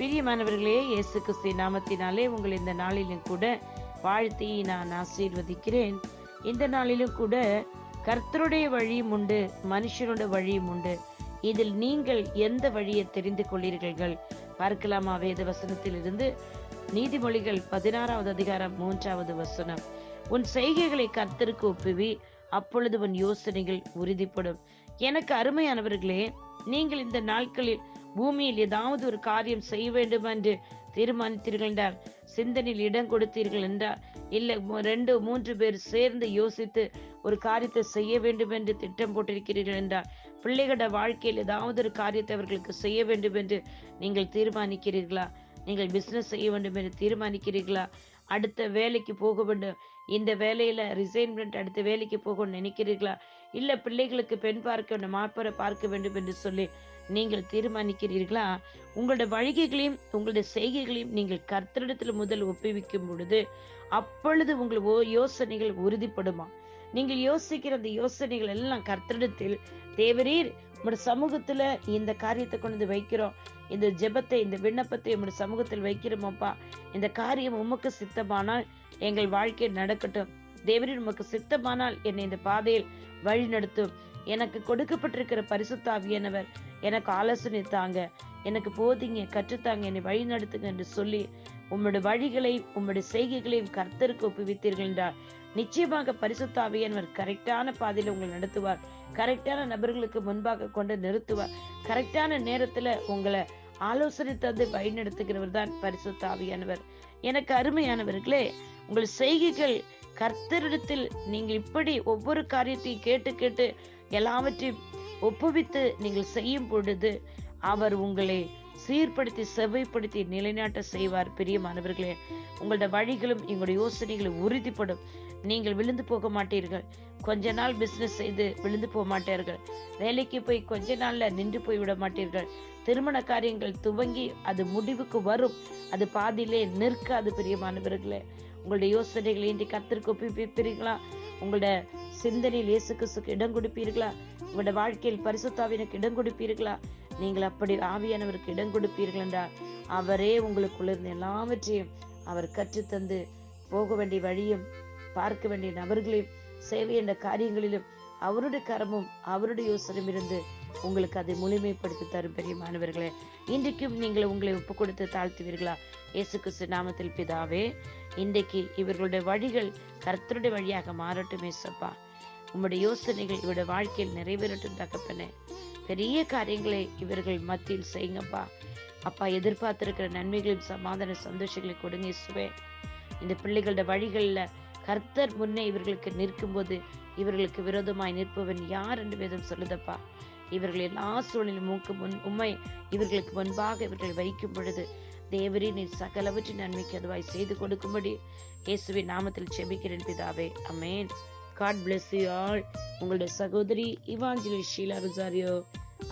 பிரியமானவர்களே இயேசு கிறிஸ்து நாமத்தினாலே உங்கள் இந்த நாளிலும் கூட வாழ்த்தி நான் ஆசீர்வதிக்கிறேன். இந்த நாளிலும் கூட கர்த்தருடைய வழியும் உண்டு மனுஷனுடைய வழியும் உண்டு. இதில் நீங்கள் எந்த வழியை தெரிந்து கொள்ளீர்கள் பார்க்கலாமா வேத வசனத்திலிருந்து? நீதிமொழிகள் பதினாறாவது அதிகாரம் மூன்றாவது வசனம். உன் செய்கைகளை கர்த்தருக்கு ஒப்புவி அப்பொழுது உன் யோசனைகள் உறுதிப்படும். எனக்கு அருமையானவர்களே நீங்கள் இந்த நாட்களில் பூமியில் ஏதாவது ஒரு காரியம் செய்ய வேண்டும் என்று தீர்மானித்தீர்கள் என்றார் சிந்தனையில் இடம் கொடுத்தீர்கள் என்றார் இல்லை ரெண்டு மூன்று பேர் சேர்ந்து யோசித்து ஒரு காரியத்தை செய்ய வேண்டும் என்று திட்டம் போட்டிருக்கிறீர்கள் என்றார் பிள்ளைகளோட வாழ்க்கையில் ஏதாவது ஒரு காரியத்தை அவர்களுக்கு செய்ய வேண்டும் என்று நீங்கள் தீர்மானிக்கிறீர்களா? நீங்கள் பிசினஸ் செய்ய வேண்டும் என்று தீர்மானிக்கிறீர்களா? அடுத்த வேலைக்கு போக வேண்டும் இந்த வேலையில ரிசைன்மெண்ட் அடுத்த வேலைக்கு போகணும்னு நினைக்கிறீர்களா? இல்ல பிள்ளைகளுக்கு பெண் பார்க்க வேண்டும் மாப்பரை பார்க்க வேண்டும் என்று சொல்லி நீங்கள் தீர்மானிக்கிறீர்களா? உங்களுடைய வழிகைகளையும் உங்களுடைய செய்கைகளையும் நீங்கள் கர்த்தரிடத்தில் முதல் ஒப்புவிக்கும் பொழுது அப்பொழுது உங்கள் யோசனைகள் உறுதிப்படுமா? நீங்கள் யோசிக்கிற அந்த யோசனைகள் எல்லாம் கர்த்தரிடத்தில் தேவரீர் உங்களுடைய சமூகத்துல இந்த காரியத்தை கொண்டு வந்து வைக்கிறோம். இந்த ஜெபத்தை இந்த விண்ணப்பத்தை உங்களுடைய சமூகத்தில் வைக்கிறோமப்பா. இந்த காரியம் உமக்கு சித்தமானால் எங்கள் வாழ்க்கை நடக்கட்டும். தேவரின் உமக்கு சித்தமானால் என்னை இந்த பாதையில் வழி நடத்தும். எனக்கு கொடுக்கப்பட்டிருக்கிற பரிசுத்தாவியானவர் எனக்கு ஆலோசனை தாங்க. எனக்கு போதிங்க கற்றுத்தாங்க என்னை வழி நடத்துங்க என்று சொல்லி உம்முடைய வழிகளை உம்முடைய செய்கைகளையும் கர்த்தருக்கு ஒப்புவித்தீர்கள் என்றார் நிச்சயமாக பரிசுத்தாவியானவர் கரெக்டான பாதையில உங்களை நடத்துவார். கரெக்டான நபர்களுக்கு முன்பாக கொண்டு நிறுத்துவார். கரெக்டான நேரத்துல உங்களை ஆலோசனை தந்து வழிநடத்துகிறவர் தான் பரிசுத்தாவியானவர் எனக்கு அருமையானவர்களே உங்கள் செய்கைகள் கர்த்தரிடத்தில் நீங்கள் இப்படி ஒவ்வொரு காரியத்தையும் கேட்டு கேட்டு எல்லாவற்றையும் ஒப்புவித்து நீங்கள் செய்யும் பொழுது அவர் உங்களை சீர்படுத்தி செவ்வைப்படுத்தி நிலைநாட்ட செய்வார் பிரியமானவர்களே. உங்களோட வழிகளும் எங்களுடைய யோசனைகளும் உறுதிப்படும். நீங்கள் விழுந்து போக மாட்டீர்கள். கொஞ்ச நாள் பிசினஸ் செய்து விழுந்து போக மாட்டீர்கள். வேலைக்கு போய் கொஞ்ச நாள்ல நின்று போய் விட மாட்டீர்கள். திருமண காரியங்கள் துவங்கி அது முடிவுக்கு வரும். அது பாதியிலே நிற்காது பிரியமானவர்களே. உங்களுடைய யோசனைகளை இன்றி கத்திற்கு ஒப்பிப்பீர்களா உங்களோட சிந்தனையில் இயேசு கிறிஸ்துக்கு இடம் கொடுப்பீர்களா? உங்களோட வாழ்க்கையில் பரிசுத்தாவினுக்கு இடம் கொடுப்பீர்களா? நீங்கள் அப்படி ஆவியானவருக்கு இடம் கொடுப்பீர்கள் என்றால் அவரே உங்களுக்குள்ள இருந்த எல்லாவற்றையும் அவர் கற்றுத்தந்து போக வேண்டிய வழியும் பார்க்க வேண்டிய நபர்களையும் சேவை என்ற காரியங்களிலும் அவருடைய கரமும் அவருடைய யோசனையும் இருந்து உங்களுக்கு அதை முழுமைப்படுத்தி தரும் பெரிய மாணவர்களே இன்றைக்கும் நீங்கள் உங்களை ஒப்பு கொடுத்து தாழ்த்துவீர்களா? இயேசு கிறிஸ்து நாமத்தில் பிதாவே இன்றைக்கு இவர்களுடைய வழிகள் கர்த்தருடைய வழியாக மாறட்டும் ஏசப்பா உங்களுடைய யோசனைகள் இவருடைய வாழ்க்கையில் நிறைவேறட்டும் தகப்பனே. பெரிய காரியங்களை இவர்கள் மத்தியில் செய்யுங்கப்பா. அப்பா எதிர்பார்த்திருக்கிற நன்மைகளையும் சமாதான சந்தோஷங்களை கொடுங்க இசுவே இந்த பிள்ளைகளோட வழிகளில் கர்த்தர் முன்னே இவர்களுக்கு நிற்கும்போது இவர்களுக்கு விரோதமாய் நிற்பவன் யார் என்று வேதம் சொல்லுதப்பா. இவர்கள் எல்லா சூழலிலும் மூக்கு முன் உண்மை இவர்களுக்கு முன்பாக இவர்கள் வைக்கும் பொழுது தேவரே நீ சகலவற்றின் நன்மைக்கு அதுவாய் செய்து கொடுக்கும்படி இயேசுவின் நாமத்தில் செபிக்கிறேன் பிதாவே. அமேன் காட் bless you all உங்களுடைய சகோதரி இவாஞ்சலி ஷீலா ருசாரியோ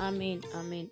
ஆமேன் ஆமேன்